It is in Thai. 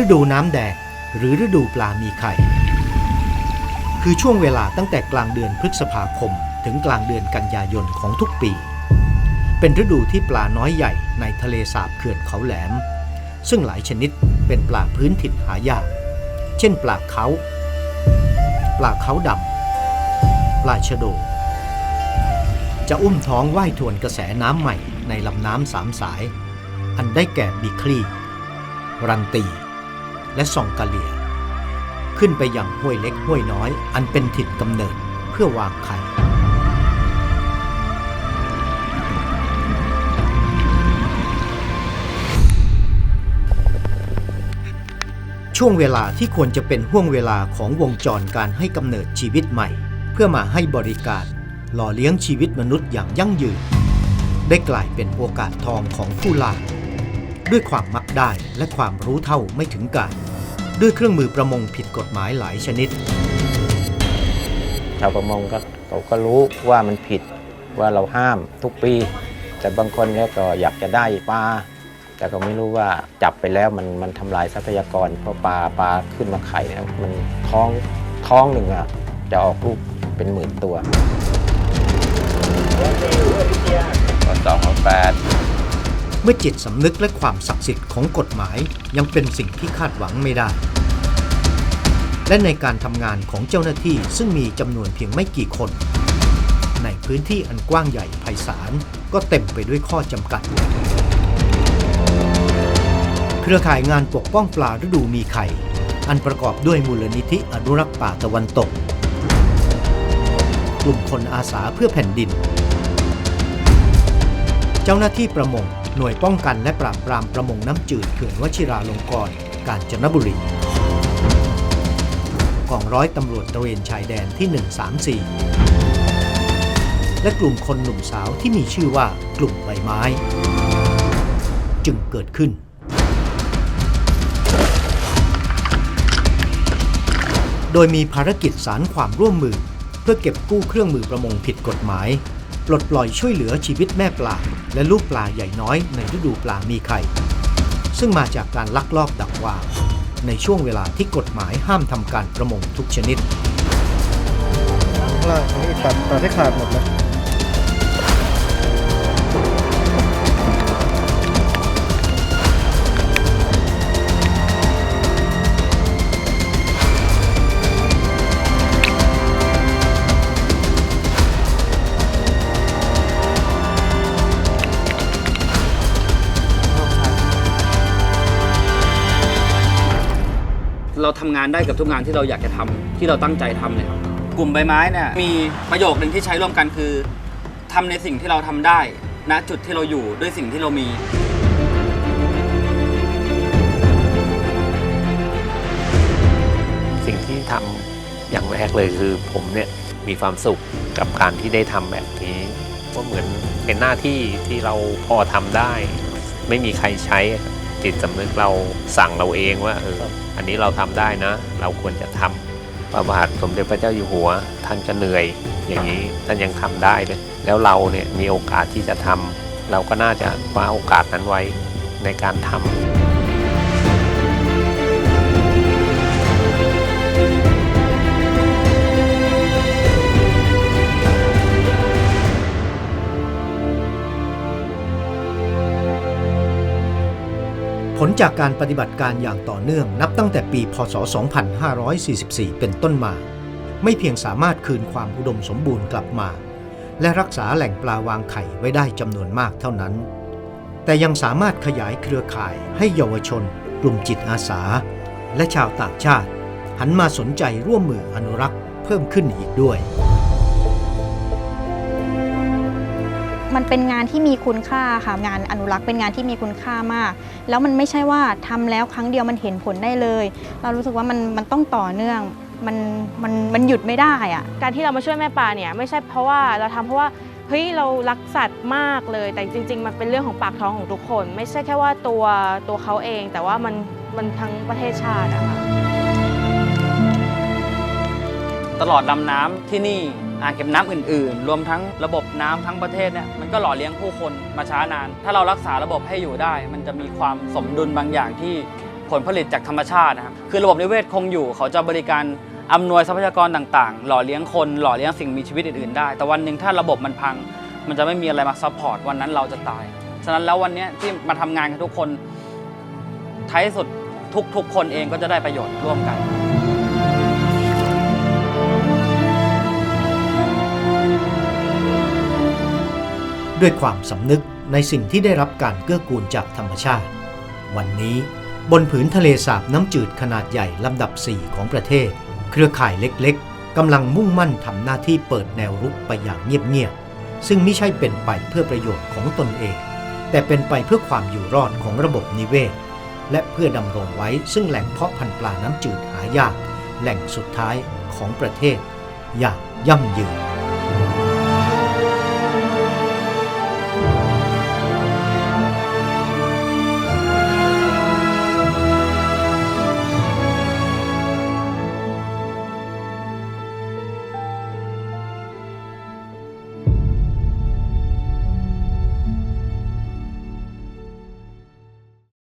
ฤดูน้ำแดงหรือฤดูปลามีไข่ คือช่วงเวลาตั้งแต่กลางเดือนพฤษภาคม ถึงกลางเดือนกันยายนของทุกปี เป็นฤดูที่ปลาน้อยใหญ่ในทะเลสาบเขื่อนเขาแหลม ซึ่งหลายชนิดเป็นปลาพื้นถิ่นหายาก เช่นปลาเขาปลาเขาดำปลาชะโด จะอุ้มท้องว่ายทวนกระแสน้ำใหม่ในลำน้ำสามสาย อันได้แก่บีคลีรันตี และซองกาเลีย ขึ้นไปยังห้วยเล็กห้วยน้อย อันเป็นถิ่นกำเนิดเพื่อวางไข่ช่วงเวลาที่ควรจะเป็นห่วงเวลาของวงจรการให้กำเนิดชีวิตใหม่ เพื่อมาให้บริการ หล่อเลี้ยงชีวิตมนุษย์อย่างยั่งยืน ได้กลายเป็นโอกาสทองของผู้ล่าด้วยความมักได้และความรู้เท่าไม่ถึงการ ด้วยเครื่องมือประมงผิดกฎหมายหลายชนิด ชาวประมงก็เขาก็รู้ว่ามันผิดว่าเราห้ามทุกปี แต่บางคนเนี่ยก็อยากจะได้ปลาแต่ก็ไม่รู้ว่าจับไปแล้วมันมันทำลายทรัพยากรเพราะปลาปลาขึ้นมาไข่เนี่ยมันท้องท้องหนึ่งอะจะออกลูกเป็นหมื่นตัวสองแปด เมื่อจิตสำนึกและความศักดิ์สิทธิ์ของกฎหมายยังเป็นสิ่งที่คาดหวังไม่ได้ และในการทำงานของเจ้าหน้าที่ซึ่งมีจำนวนเพียงไม่กี่คน ในพื้นที่อันกว้างใหญ่ไพศาลก็เต็มไปด้วยข้อจำกัด เครือข่ายงานปกป้องปลาฤดูมีไข่ อันประกอบด้วยมูลนิธิอนุรักษ์ป่าตะวันตก กลุ่มคนอาสาเพื่อแผ่นดิน เจ้าหน้าที่ประมง หน่วยป้องกันและปราบปรามประมงน้ำจืดเขื่อนวชิราลงกรณ์กาญจนบุรีกองร้อยตำรวจตระเวนชายแดนที่ 134 และกลุ่มคนหนุ่มสาวที่มีชื่อว่ากลุ่มใบไม้ จึงเกิดขึ้น โดยมีภารกิจสารความร่วมมือ เพื่อเก็บกู้เครื่องมือประมงผิดกฎหมาย ปลดปล่อยช่วยเหลือชีวิตแม่ปลา และลูกปลาใหญ่น้อยในฤดูปลามีไข่ ซึ่งมาจากการลักลอบดักว่า ในช่วงเวลาที่กฎหมายห้ามทำการประมงทุกชนิดข้างล่างนี่ตัดตัดให้ขาดหมดแล้ เราทำงานได้กับทุกงานที่เราอยากจะทำที่เราตั้งใจทำเลยครับ กลุ่มใบไม้เนี่ยมีประโยคหนึ่งที่ใช้ร่วมกันคือทำในสิ่งที่เราทำได้ณจุดที่เราอยู่ด้วยสิ่งที่เรามี สิ่งที่ทำอย่างแรกเลยคือผมเนี่ยมีความสุขกับการที่ได้ทำแบบนี้ว่าเหมือนเป็นหน้าที่ที่เราพอทำได้ ไม่มีใครใช้ จิตสำนึกเราสั่งเราเองว่าเอออันนี้เราทำได้นะ เราควรจะทำพระบาทสมเด็จพระเจ้าอยู่หัว ท่านก็เหนื่อยอย่างนี้ท่านยังทำได้เลย แล้วเราเนี่ยมีโอกาสที่จะทำเราก็น่าจะคว้าโอกาสนั้นไว้ในการทำ จากการปฏิบัติการอย่างต่อเนื่องนับตั้งแต่ปี พศ 2544 เป็นต้นมา ไม่เพียงสามารถคืนความอุดมสมบูรณ์กลับมา และรักษาแหล่งปลาวางไข่ไว้ได้จำนวนมากเท่านั้น แต่ยังสามารถขยายเครือข่ายให้เยาวชน กลุ่มจิตอาสา และชาวต่างชาติ หันมาสนใจร่วมมืออนุรักษ์เพิ่มขึ้นอีกด้วย มันเป็นงานที่มีคุณค่าค่ะงานอนุรักษ์เป็นงานที่มีคุณค่ามาก แล้วมันไม่ใช่ว่าทำแล้วครั้งเดียวมันเห็นผลได้เลย เรารู้สึกว่ามันมันต้องต่อเนื่องมันมันมันหยุดไม่ได้อะการที่เรามาช่วยแม่ปลาเนี่ยไม่ใช่เพราะว่าเราทำเพราะว่าเฮ้ยเรารักสัตว์มากเลย แต่จริง ๆ มันเป็นเรื่องของปากท้องของทุกคน ไม่ใช่แค่ว่าตัวตัวเขาเอง แต่ว่ามันมันทั้งประเทศชาติอะค่ะตลอดลำน้ำที่นี่ อ่างเก็บน้ำอื่นๆ รวมทั้งระบบน้ำทั้งประเทศเนี่ยมันก็หล่อเลี้ยงผู้คนมาช้านาน ถ้าเรารักษาระบบให้อยู่ได้ มันจะมีความสมดุลบางอย่างที่ผลผลิตจากธรรมชาตินะครับคือระบบนิเวศคงอยู่ เขาจะบริการอำนวยทรัพยากรต่างๆ หล่อเลี้ยงคน หล่อเลี้ยงสิ่งมีชีวิตอื่นๆได้ แต่วันหนึ่งถ้าระบบมันพัง มันจะไม่มีอะไรมาซัพพอร์ตวันนั้นเราจะตาย ฉะนั้นแล้ววันนี้ที่มาทำงานกันทุกคนท้ายสุดทุกๆคนเองก็จะได้ประโยชน์ร่วมกัน ด้วยความสำนึกในสิ่งที่ได้รับการเกื้อกูลจากธรรมชาติ วันนี้บนผืนทะเลสาบน้ำจืดขนาดใหญ่ลำดับ 4 ของประเทศ เครือข่ายเล็กๆกำลังมุ่งมั่นทำหน้าที่เปิดแนวรุกไปอย่างเงียบๆซึ่งไม่ใช่เป็นไปเพื่อประโยชน์ของตนเอง แต่เป็นไปเพื่อความอยู่รอดของระบบนิเวศ และเพื่อดำรงไว้ซึ่งแหล่งเพาะพันธุ์ปลาน้ำจืดหายาก แหล่งสุดท้ายของประเทศอย่างยั่งยืน